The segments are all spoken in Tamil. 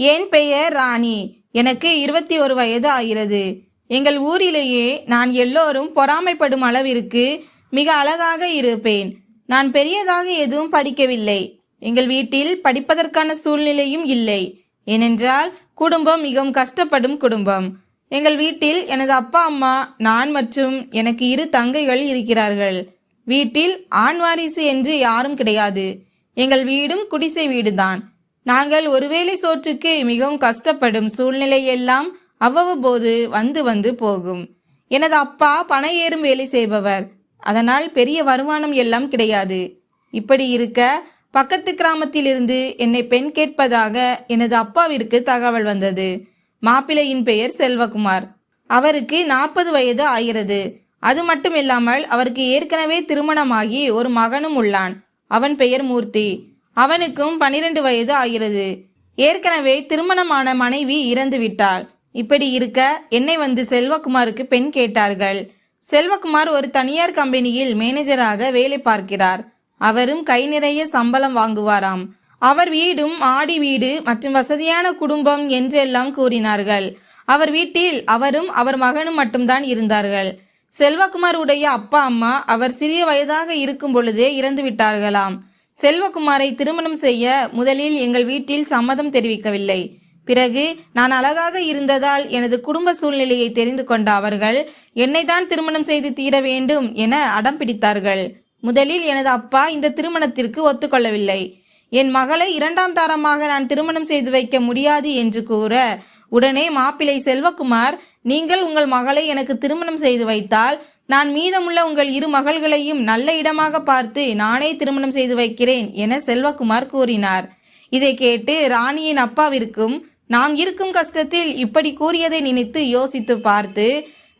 என் பெயர் ராணி. எனக்கு இருபத்தி ஒரு வயது ஆகிறது. எங்கள் ஊரிலேயே நான் எல்லோரும் பொறாமைப்படும் அளவிற்கு மிக அழகாக இருப்பேன். நான் பெரியதாக எதுவும் படிக்கவில்லை. எங்கள் வீட்டில் படிப்பதற்கான சூழ்நிலையும் இல்லை. ஏனென்றால் குடும்பம் மிகவும் கஷ்டப்படும் குடும்பம். எங்கள் வீட்டில் எனது அப்பா அம்மா நான் மற்றும் எனக்கு இரு தங்கைகள் இருக்கிறார்கள். வீட்டில் ஆண் வாரிசு என்று யாரும் கிடையாது. எங்கள் வீடும் குடிசை வீடுதான். நாங்கள் ஒருவேளை சோற்றுக்கு மிகவும் கஷ்டப்படும் சூழ்நிலை எல்லாம் அவ்வப்போது வந்து வந்து போகும். எனது அப்பா பண ஏறும் வேலை செய்பவர். அதனால் பெரிய வருமானம் எல்லாம் கிடையாது. இப்படி இருக்க பக்கத்து கிராமத்திலிருந்து என்னை பெண் கேட்பதாக எனது அப்பாவிற்கு தகவல் வந்தது. மாப்பிள்ளையின் பெயர் செல்வகுமார். அவருக்கு நாற்பது வயது ஆகிறது. அது மட்டும் இல்லாமல் அவருக்கு ஏற்கனவே திருமணமாகி ஒரு மகனும் உள்ளான். அவன் பெயர் மூர்த்தி. அவனுக்கும் பனிரெண்டு வயது ஆகிறது. ஏற்கனவே திருமணமான மனைவி இறந்து விட்டாள். இப்படி இருக்க என்னை வந்து செல்வகுமாருக்கு பெண் கேட்டார்கள். செல்வகுமார் ஒரு தனியார் கம்பெனியில் மேனேஜராக வேலை பார்க்கிறார். அவரும் கை நிறைய சம்பளம் வாங்குவாராம். அவர் வீடும் ஆடி வீடு மற்றும் வசதியான குடும்பம் என்றெல்லாம் கூறினார்கள். அவர் வீட்டில் அவரும் அவர் மகனும் மட்டும்தான் இருந்தார்கள். செல்வகுமார் உடைய அப்பா அம்மா அவர் சிறிய வயதாக இருக்கும் பொழுதே இறந்து விட்டார்களாம். செல்வகுமாரை திருமணம் செய்ய முதலில் எங்கள் வீட்டில் சம்மதம் தெரிவிக்கவில்லை. பிறகு நான் அழகாக இருந்ததால் எனது குடும்ப சூழ்நிலையை தெரிந்து கொண்ட அவர்கள் என்னை தான் திருமணம் செய்து தீர வேண்டும் என அடம் பிடித்தார்கள். முதலில் எனது அப்பா இந்த திருமணத்திற்கு ஒத்துக்கொள்ளவில்லை. என் மகளை இரண்டாம் தாரமாக நான் திருமணம் செய்து வைக்க முடியாது என்று கூற உடனே மாப்பிள்ளை செல்வகுமார் நீங்கள் உங்கள் மகளை எனக்கு திருமணம் செய்து வைத்தால் நான் மீதமுள்ள உங்கள் இரு மகள்களையும் நல்ல இடமாக பார்த்து நானே திருமணம் செய்து வைக்கிறேன் என செல்வகுமார் கூறினார். இதை கேட்டு ராணியின் அப்பாவிற்கும் நாம் இருக்கும் கஷ்டத்தில் இப்படி கூறியதை நினைத்து யோசித்து பார்த்து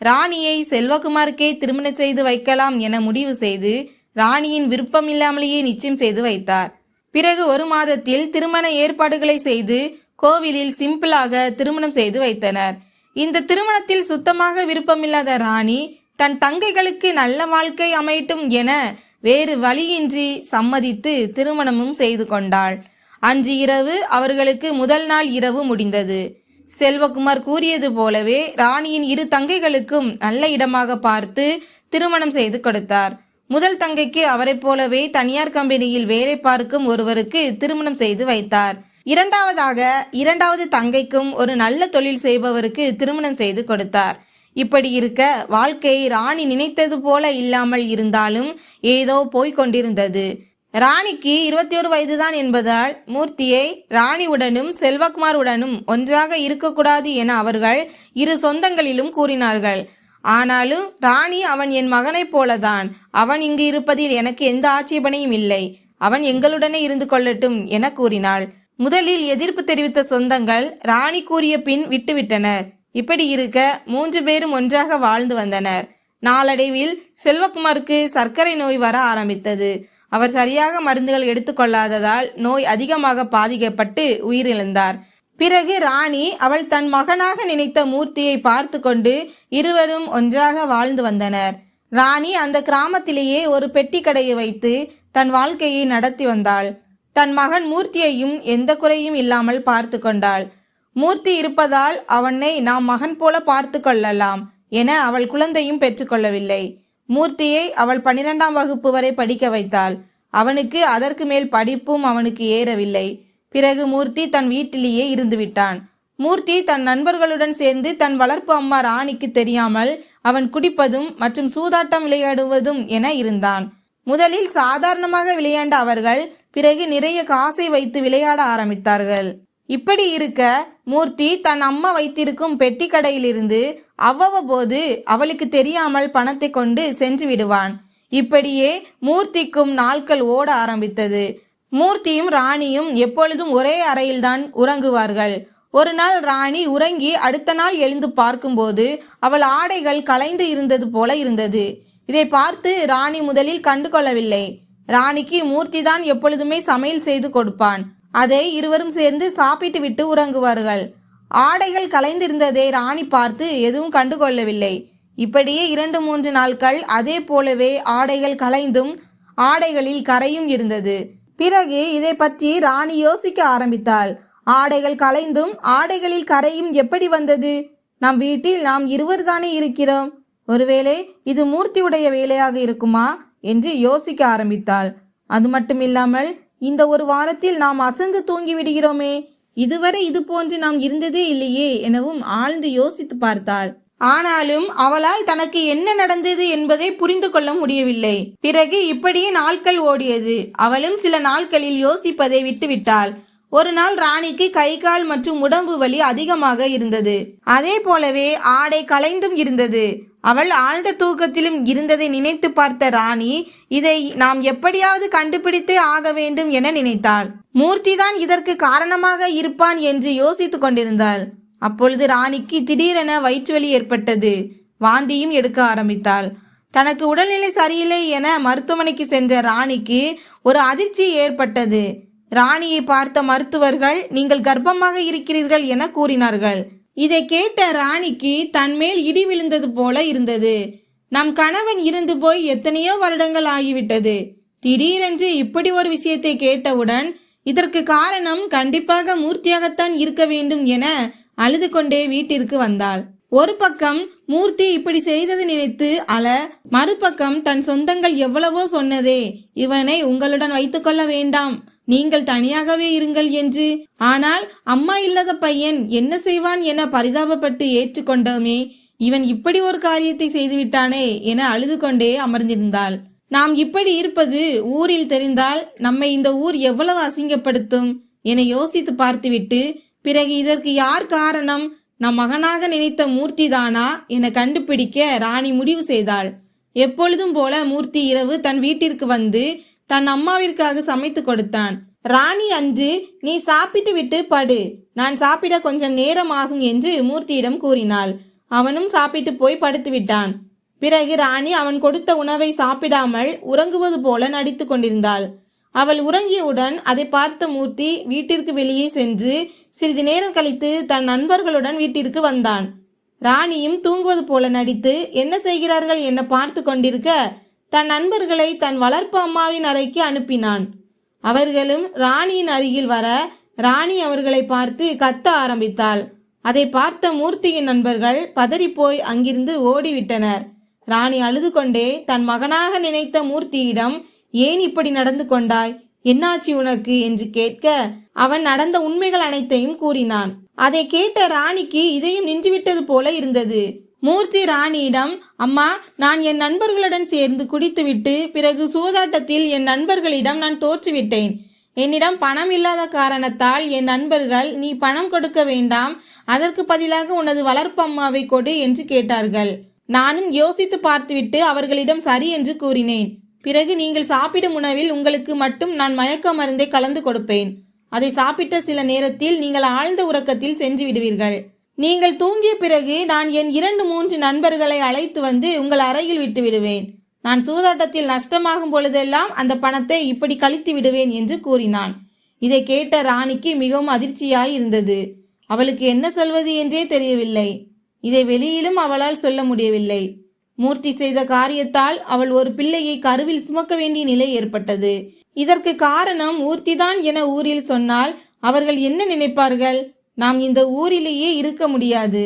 ராணியை செல்வகுமாருக்கே திருமணம் செய்து வைக்கலாம் என முடிவு செய்து ராணியின் விருப்பம் இல்லாமலேயே நிச்சயம் செய்து வைத்தார். பிறகு ஒரு மாதத்தில் திருமண ஏற்பாடுகளை செய்து கோவிலில் சிம்பிளாக திருமணம் செய்து வைத்தனர். இந்த திருமணத்தில் சுத்தமாக விருப்பமில்லாத ராணி தன் தங்கைகளுக்கு நல்ல வாழ்க்கை அமையட்டும் என வேறு வழியின்றி சம்மதித்து திருமணமும் செய்து கொண்டாள். அன்று இரவு அவர்களுக்கு முதல் நாள் இரவு முடிந்தது. செல்வகுமார் கூறியது போலவே ராணியின் இரு தங்கைகளுக்கும் நல்ல இடமாக பார்த்து திருமணம் செய்து கொடுத்தார். முதல் தங்கைக்கு அவரைப் போலவே தனியார் கம்பெனியில் வேலை பார்க்கும் ஒருவருக்கு திருமணம் செய்து வைத்தார். இரண்டாவதாக இரண்டாவது தங்கைக்கும் ஒரு நல்ல தொழில் செய்பவருக்கு திருமணம் செய்து கொடுத்தார். இப்படி இருக்க வாழ்க்கை ராணி நினைத்தது போல இல்லாமல் இருந்தாலும் ஏதோ போய்க் கொண்டிருந்தது. ராணிக்கு இருபத்தி ஒரு வயதுதான் என்பதால் மூர்த்தியை ராணியுடனும் செல்வகுமாருடனும் ஒன்றாக இருக்கக்கூடாது என அவர்கள் இரு சொந்தங்களிலும் கூறினார்கள். ஆனாலும் ராணி அவன் என் மகனைப் போலதான். அவன் இங்கு இருப்பதில் எனக்கு எந்த ஆட்சேபனையும் இல்லை. அவன் எங்களுடனே இருந்து கொள்ளட்டும் என கூறினாள். முதலில் எதிர்ப்பு தெரிவித்த சொந்தங்கள் ராணி கூறிய பின் விட்டுவிட்டனர் இப்படி இருக்க மூன்று பேரும் ஒன்றாக வாழ்ந்து வந்தனர். நாளடைவில் செல்வகுமாருக்கு சர்க்கரை நோய் வர ஆரம்பித்தது. அவர் சரியாக மருந்துகள் எடுத்துக்கொள்ளாததால் நோய் அதிகமாக பாதிக்கப்பட்டு உயிரிழந்தார். பிறகு ராணி அவள் தன் மகனாக நினைத்த மூர்த்தியை பார்த்து கொண்டு இருவரும் ஒன்றாக வாழ்ந்து வந்தனர். ராணி அந்த கிராமத்திலேயே ஒரு பெட்டி கடையை வைத்து தன் வாழ்க்கையை நடத்தி வந்தாள். தன் மகன் மூர்த்தியையும் எந்த குறையும் இல்லாமல் பார்த்து கொண்டாள். மூர்த்தி இருப்பதால் அவனை நாம் மகன் போல பார்த்து கொள்ளலாம் என அவள் குழந்தையும் பெற்றுக்கொள்ளவில்லை மூர்த்தியை அவள் பன்னிரெண்டாம் வகுப்பு வரை படிக்க வைத்தாள். அவனுக்கு அதற்கு மேல் படிப்பும் அவனுக்கு ஏறவில்லை. பிறகு மூர்த்தி தன் வீட்டிலேயே இருந்துவிட்டான். மூர்த்தி தன் நண்பர்களுடன் சேர்ந்து தன் வளர்ப்பு அம்மா ராணிக்கு தெரியாமல் அவன் குடிப்பதும் மற்றும் சூதாட்டம் விளையாடுவதும் என இருந்தான். முதலில் சாதாரணமாக விளையாண்ட அவர்கள் பிறகு நிறைய காசை வைத்து விளையாட ஆரம்பித்தார்கள். இப்படி இருக்க மூர்த்தி தன் அம்மா வைத்திருக்கும் பெட்டி கடையிலிருந்து அவ்வப்போது அவளுக்கு தெரியாமல் பணத்தை கொண்டு சென்று விடுவான். இப்படியே மூர்த்திக்கும் நாட்கள் ஓட ஆரம்பித்தது. மூர்த்தியும் ராணியும் எப்பொழுதும் ஒரே அறையில்தான் உறங்குவார்கள். ஒரு நாள் ராணி உறங்கி அடுத்த நாள் எழுந்து பார்க்கும்போது அவள் ஆடைகள் கலைந்து இருந்தது போல இருந்தது. இதை பார்த்து ராணி முதலில் கண்டு கொள்ளவில்லை ராணிக்கு மூர்த்தி தான் எப்பொழுதுமே சமையல் செய்து கொடுப்பான். அதை இருவரும் சேர்ந்து சாப்பிட்டு விட்டு உறங்குவார்கள். ஆடைகள் கலைந்திருந்ததை ராணி பார்த்து எதுவும் கண்டுகொள்ளவில்லை. இப்படியே இரண்டு மூன்று நாட்கள் அதே போலவே ஆடைகள் கலைந்தும் ஆடைகளில் கரையும் இருந்தது. பிறகு இதை பற்றி ராணி யோசிக்க ஆரம்பித்தாள். ஆடைகள் கலைந்தும் ஆடைகளில் கரையும் எப்படி வந்தது? நம் வீட்டில் நாம் இருவர் தானே இருக்கிறோம். ஒருவேளை இது மூர்த்தியுடைய வேலையாக இருக்குமா? என்று யோசிக்க ஆரம்பித்தாள். அது மட்டுமில்லாமல் இந்த ஒரு வாரத்தில் நாம் அசந்து தூங்கி விடுகிறோமே இதுவரை இது போன்று நாம் இருந்ததே இல்லையே எனவும் ஆழ்ந்து யோசித்து பார்த்தாள். ஆனாலும் அவளால் தனக்கு என்ன நடந்தது என்பதை புரிந்து கொள்ள முடியவில்லை. பிறகு இப்படியே நாட்கள் ஓடியது. அவளும் சில நாட்களில் யோசிப்பதை விட்டுவிட்டாள். ஒரு நாள் ராணிக்கு கை கால் மற்றும் உடம்பு வலி அதிகமாக இருந்தது. அதே போலவே ஆடை கலைந்தும் இருந்தது. அவள் ஆழ்ந்த தூக்கத்திலும் இருந்ததை நினைத்து பார்த்த ராணி இதை நாம் எப்படியாவது கண்டுபிடித்தே ஆக வேண்டும் என நினைத்தாள். மூர்த்திதான் இதற்கு காரணமாக இருப்பான் என்று யோசித்துக் கொண்டிருந்தாள். அப்பொழுது ராணிக்கு திடீரென வயிற்றுவலி ஏற்பட்டது. வாந்தியும் எடுக்க ஆரம்பித்தாள். தனக்கு உடல்நிலை சரியில்லை என மருத்துவமனைக்கு சென்ற ராணிக்கு ஒரு அதிர்ச்சி ஏற்பட்டது. ராணியை பார்த்த மருத்துவர்கள் நீங்கள் கர்ப்பமாக இருக்கிறீர்கள் என கூறினார்கள். இதை கேட்ட ராணிக்கு தன்மேல் இடி விழுந்தது போல இருந்தது. நம் கணவன் இருந்து போய் எத்தனையோ வருடங்கள் ஆகிவிட்டது. திடீரென்று இப்படி ஒரு விஷயத்தை கேட்டவுடன் இதற்கு காரணம் கண்டிப்பாக மூர்த்தியாகத்தான் இருக்க வேண்டும் என அழுது கொண்டே வீட்டிற்கு வந்தாள். ஒரு பக்கம் மூர்த்தி இப்படி செய்தது நினைத்து அல மறுபக்கம் தன் சொந்தங்கள் எவ்வளவோ சொன்னதே இவனை உங்களுடன் வைத்துக்கொள்ள வேண்டாம். நீங்கள் தனியாகவே இருங்கள் என்று. ஆனால் அம்மா இல்லாத பையன் என்ன செய்வான் என பரிதாபப்பட்டு ஏற்றுக்கொண்டோமே. இவன் இப்படி ஒரு காரியத்தை செய்துவிட்டானே என அழுது கொண்டே அமர்ந்திருந்தாள். நாம் இப்படி இருப்பது ஊரில் தெரிந்தால் நம்மை இந்த ஊர் எவ்வளவு அசிங்கப்படுத்தும் என யோசித்து பார்த்துவிட்டு பிறகு இதற்கு யார் காரணம்? நம் மகனாக நினைத்த மூர்த்தி தானா என கண்டுபிடிக்க ராணி முடிவு செய்தாள். எப்பொழுதும் போல மூர்த்தி இரவு தன் வீட்டிற்கு வந்து தன் அம்மாவிற்காக சமைத்து கொடுத்தான். ராணி அன்று நீ சாப்பிட்டு விட்டு படு. நான் சாப்பிட கொஞ்சம் நேரம் ஆகும் என்று மூர்த்தியிடம் கூறினாள். அவனும் சாப்பிட்டு போய் படுத்து விட்டான். பிறகு ராணி அவன் கொடுத்த உணவை சாப்பிடாமல் உறங்குவது போல நடித்து கொண்டிருந்தாள். அவள் உறங்கியவுடன் அதை பார்த்த மூர்த்தி வீட்டிற்கு வெளியே சென்று சிறிது நேரம் கழித்து தன் நண்பர்களுடன் வீட்டிற்கு வந்தான். ராணியும் தூங்குவது போல நடித்து என்ன செய்கிறார்கள்? என பார்த்து கொண்டிருக்க? தன் நண்பர்களை தன் வளர்ப்பு அம்மாவின் அறைக்கு அனுப்பினான். அவர்களும் ராணியின் அருகில் வர ராணி அவர்களை பார்த்து கத்த ஆரம்பித்தாள். அதை பார்த்த மூர்த்தியின் நண்பர்கள் பதறிப்போய் அங்கிருந்து ஓடிவிட்டனர். ராணி அழுது கொண்டே தன் மகனாக நினைத்த மூர்த்தியிடம் ஏன் இப்படி நடந்து கொண்டாய்? என்னாச்சு உனக்கு? என்று கேட்க அவன் நடந்த உண்மைகள் அனைத்தையும் கூறினான். அதை கேட்ட ராணிக்கு இதயம் நின்றுவிட்டது போல இருந்தது. மூர்த்தி ராணியிடம் அம்மா நான் என் நண்பர்களுடன் சேர்ந்து குடித்துவிட்டு பிறகு சூதாட்டத்தில் என் நண்பர்களிடம் நான் தோற்றுவிட்டேன். என்னிடம் பணம் இல்லாத காரணத்தால் என் நண்பர்கள் நீ பணம் கொடுக்க வேண்டாம். அதற்கு பதிலாக உனது வளர்ப்பு அம்மாவை கொடு என்று கேட்டார்கள். நானும் யோசித்து பார்த்துவிட்டு அவர்களிடம் சரி என்று கூறினேன். பிறகு நீங்கள் சாப்பிடும் உணவில் உங்களுக்கு மட்டும் நான் மயக்க மருந்தை கலந்து கொடுப்பேன். அதை சாப்பிட்ட சில நேரத்தில் நீங்கள் ஆழ்ந்த உறக்கத்தில் சென்று விடுவீர்கள். நீங்கள் தூங்கிய பிறகு நான் என் இரண்டு மூன்று நண்பர்களை அழைத்து வந்து உங்கள் அறையில் விட்டு விடுவேன். நான் சூதாட்டத்தில் நஷ்டமாகும் பொழுதெல்லாம் அந்த பணத்தை இப்படி கழித்து விடுவேன் என்று கூறினான். இதை கேட்ட ராணிக்கு மிகவும் அதிர்ச்சியாய் இருந்தது. அவளுக்கு என்ன சொல்வது என்றே தெரியவில்லை. இதை வெளியிலும் அவளால் சொல்ல முடியவில்லை. மூர்த்தி செய்த காரியத்தால் அவள் ஒரு பிள்ளையை கருவில் சுமக்க வேண்டிய நிலை ஏற்பட்டது. இதற்கு காரணம் மூர்த்திதான் என ஊரில் சொன்னால் அவர்கள் என்ன நினைப்பார்கள்? நாம் இந்த ஊரிலேயே இருக்க முடியாது.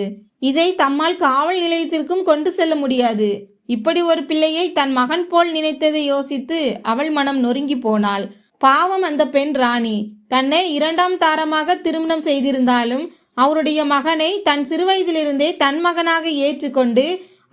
இதை தம்மால் காவல் நிலையத்திற்கும் கொண்டு செல்ல முடியாது. இப்படி ஒரு பிள்ளையை தன் மகன் போல் நினைத்ததை யோசித்து அவள் மனம் நொறுங்கி போனாள். பாவம் அந்த பெண் ராணி. தன்னை இரண்டாம் தாரமாக திருமணம் செய்திருந்தாலும் அவருடைய மகனை தன் சிறுவயதிலிருந்தே தன் மகனாக ஏற்றுக்கொண்டு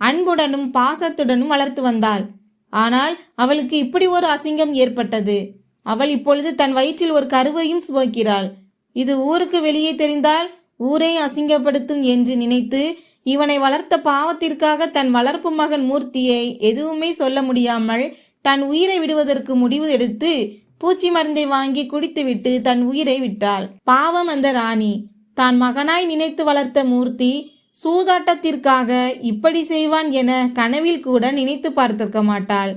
அன்புடனும் பாசத்துடனும் வளர்த்து வந்தாள். ஆனால் அவளுக்கு இப்படி ஒரு அசிங்கம் ஏற்பட்டது. அவள் இப்பொழுது தன் வயிற்றில் ஒரு கருவையும் சுமக்கிறாள் இது ஊருக்கு வெளியே தெரிந்தால் ஊரை அசிங்கப்படுத்தும் என்று நினைத்து இவனை வளர்த்த பாவத்திற்காக தன் வளர்ப்பு மகன் மூர்த்தியை எதுவுமே சொல்ல முடியாமல் தன் உயிரை விடுவதற்கு முடிவு எடுத்து பூச்சி மருந்தை வாங்கி குடித்துவிட்டு தன் உயிரை விட்டாள். பாவம் அந்த ராணி. தான் மகனாய் நினைத்து வளர்த்த மூர்த்தி சூதாட்டத்திற்காக இப்படி செய்வான் என கனவில் கூட நினைத்து பார்த்திருக்க மாட்டாள்.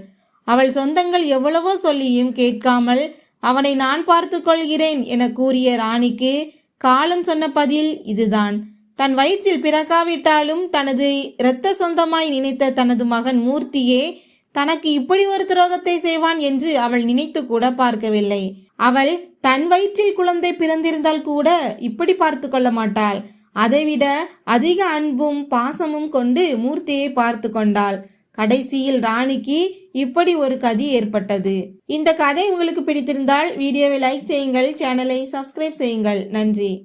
அவள் சொந்தங்கள் எவ்வளவோ சொல்லியும் கேட்காமல் அவனை நான் பார்த்து கொள்கிறேன் என கூறிய ராணிக்கு காலம் சொன்ன பதில் இதுதான். தன் வயிற்றில் பிறக்காவிட்டாலும் தனது இரத்த சொந்தமாய் நினைத்த தனது மகன் மூர்த்தியே தனக்கு இப்படி ஒரு துரோகத்தை செய்வான் என்று அவள் நினைத்து கூட பார்க்கவில்லை. அவள் தன் வயிற்றில் குழந்தை பிறந்திருந்தால் கூட இப்படி பார்த்து கொள்ள மாட்டாள். அதைவிட அதிக அன்பும் பாசமும் கொண்டு மூர்த்தியை பார்த்து கொண்டாள். கடைசியில் ராணிக்கு இப்படி ஒரு கதி ஏற்பட்டது. இந்த கதை உங்களுக்கு பிடித்திருந்தால் வீடியோவை லைக் செய்யுங்கள் சேனலை சப்ஸ்கிரைப் செய்யுங்கள். நன்றி.